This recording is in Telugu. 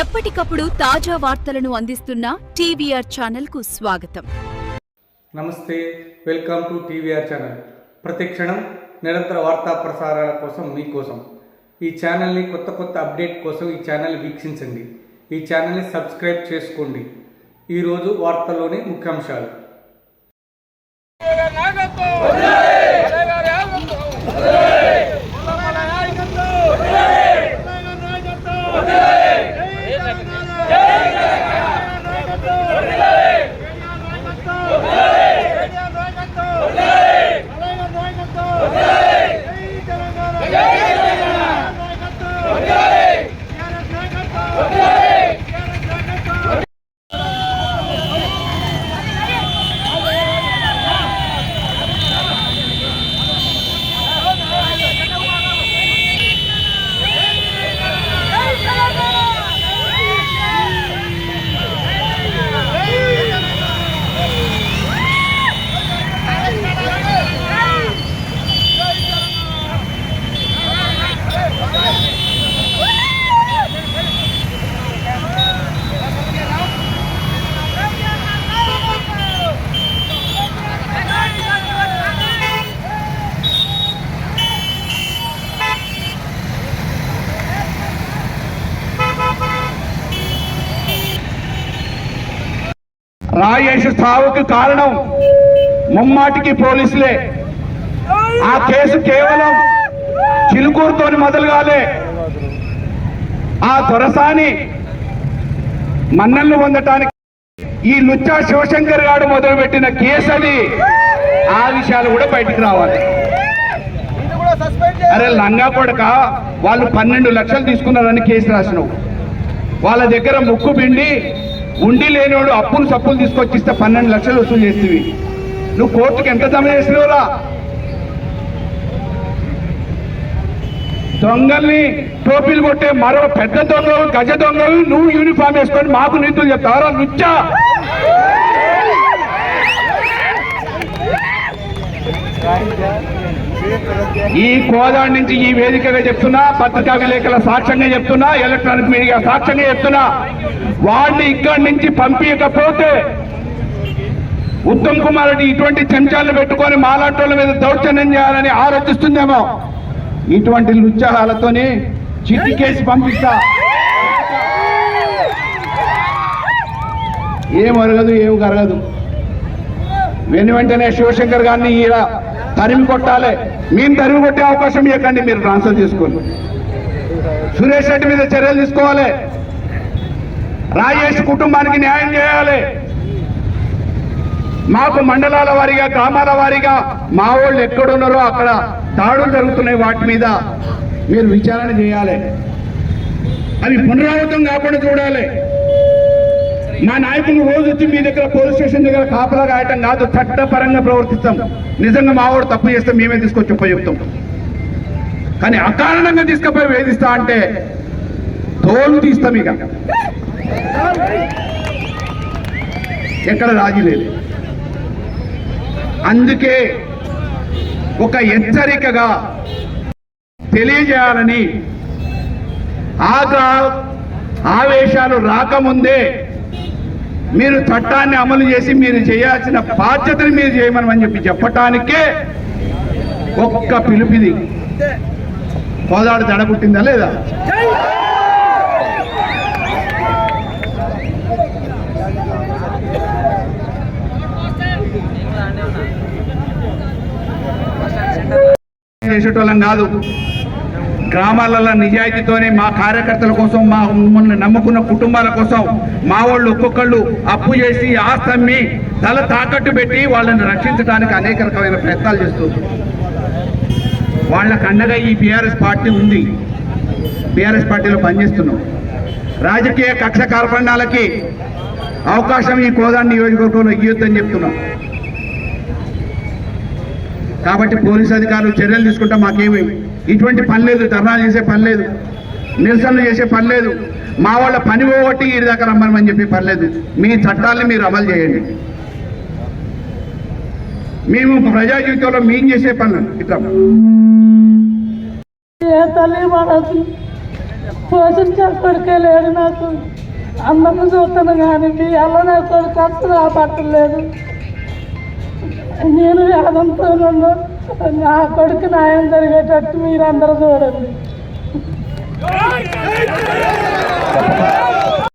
ఎప్పటికప్పుడు తాజా వార్తలను అందిస్తున్న టీవీఆర్ ఛానల్కు స్వాగతం. నమస్తే వెల్కమ్ టు టీవీఆర్ ఛానల్. ప్రతి క్షణం నిరంతర వార్తా ప్రసారాల కోసం మీకోసం ఈ ఛానల్ని కొత్త కొత్త అప్డేట్ కోసం ఈ ఛానల్ వీక్షించండి. ఈ ఛానల్ని సబ్స్క్రైబ్ చేసుకోండి. ఈరోజు వార్తల్లోని ముఖ్యాంశాలు. రాజేష్ సావుకు కారణం ముమ్మాటికి పోలీసులే. ఆ కేసు కేవలం చిలుకూరుతో మొదలు కాలే ఆ దొరసాని మన్నల్ని పొందటానికి ఈ లుచ్చా శివశంకర్ గారు మొదలుపెట్టిన కేసు అది ఆ విషయాలు కూడా బయటికి రావాలి. అరే లంగా కొడక వాళ్ళు పన్నెండు లక్షలు తీసుకున్నారని కేసు రాసినావు. వాళ్ళ దగ్గర ముక్కు పిండి ఉండి లేనివాడు అప్పులు సప్పులు తీసుకొచ్చిస్తే పన్నెండు లక్షలు వసూలు చేస్తేవి నువ్వు కోర్టుకి ఎంత జమ చేసినవురా దొంగల్ని టోపీలు కొట్టే మరో పెద్ద దొంగలు గజ దొంగలు నువ్వు యూనిఫామ్ వేసుకొని మాకు నీతులు చెప్తావరా లుచ్చా ఈ కోదాడి నుంచి ఈ వేదికగా చెప్తున్నా పత్రికా విలేకరుల సాక్ష్యంగా చెప్తున్నా ఎలక్ట్రానిక్ మీడియా సాక్ష్యంగా చెప్తున్నా. వాడిని ఇక్కడి నుంచి పంపించకపోతే ఉత్తమ్ కుమార్ రెడ్డి ఇటువంటి చెంచాలను పెట్టుకొని మాలాటోళ్ళ మీద దౌర్జన్యం చేయాలని ఆలోచిస్తుందేమో. ఇటువంటి లుత్సాహాలతోని చిట్టి కేసు పంపిస్తా. ఏం అరగదు ఏం కరగదు. వెను వెంటనే శివశంకర్ గారిని ఈడ తరిమి కొట్టాలి. మేము తరుగు కొట్టే అవకాశం ఇవ్వకండి మీరు ట్రాన్స్ఫర్ చేసుకోండి. సురేష్ రెడ్డి మీద చర్యలు తీసుకోవాలి. రాజేష్ కుటుంబానికి న్యాయం చేయాలి. మాకు మండలాల వారీగా గ్రామాల వారీగా మా వాళ్ళు ఎక్కడున్నారో అక్కడ దాడులు జరుగుతున్నాయి వాటి మీద మీరు విచారణ చేయాలి. అవి పునరావృతం కాకుండా చూడాలి. మా నాయకులు రోజు వచ్చి మీ దగ్గర పోలీస్ స్టేషన్ దగ్గర కాపలా కాయటం కాదు చట్టపరంగా ప్రవర్తిస్తాం. నిజంగా మావాడు తప్పు చేస్తే మేమే తీసుకొచ్చి చెప్తాం కానీ అకారణంగా తీసుకుపోయి వేధిస్తా అంటే తోలు తీస్తాం ఇక. ఎక్కడ రాజీ లేదు. అందుకే ఒక హెచ్చరికగా తెలియజేయాలని ఆగా ఆవేశాలు రాకముందే మీరు చట్టాన్ని అమలు చేసి మీరు చేయాల్సిన బాధ్యతను మీరు చేయమని చెప్పి చెప్పటానికే ఒక్క పిలుపిది. కోదాడు తడబుట్టిందా లేదా? చేసేటోళ్ళం కాదు. గ్రామాలలో నిజాయితీతోనే మా కార్యకర్తల కోసం మా మమ్మల్ని నమ్ముకున్న కుటుంబాల కోసం మా వాళ్ళు ఒక్కొక్కళ్ళు అప్పు చేసి ఆస్తమ్మి తల తాకట్టు పెట్టి వాళ్ళని రక్షించడానికి అనేక రకమైన ప్రయత్నాలు చేస్తుంది వాళ్ళకు అండగా ఈ బీఆర్ఎస్ పార్టీ ఉంది. బీఆర్ఎస్ పార్టీలో పనిచేస్తున్నాం. రాజకీయ కక్ష కార్పణాలకి అవకాశం ఈ కోదాన్ని నియోజకవర్గంలో ఇయ్యొద్దని చెప్తున్నాం. కాబట్టి పోలీస్ అధికారులు చర్యలు తీసుకుంటే మాకేమి ఇటువంటి పని లేదు ధర్నాలు చేసే పని లేదు నిరసనలు చేసే పని లేదు. మా వాళ్ళ పని పోగొట్టి ఈ దాకా రమ్మని చెప్పి పని లేదు. మీ చట్టాలని మీరు అమలు చేయండి. మేము ప్రజా జీవితంలో మేము చేసే పనులు ఇట్లా. ఏ తల్లి మనసు పోషించే కొడుకే లేడు నాకు. అందరిని చూస్తాను కానీ మీ అల్ల నా కొడుకు అసలు ఆపట్టలేదు నేను వేదంతో ఉన్నాను నా కొడుకు న్యాయం జరిగేటట్టు మీరందరూ చూడండి.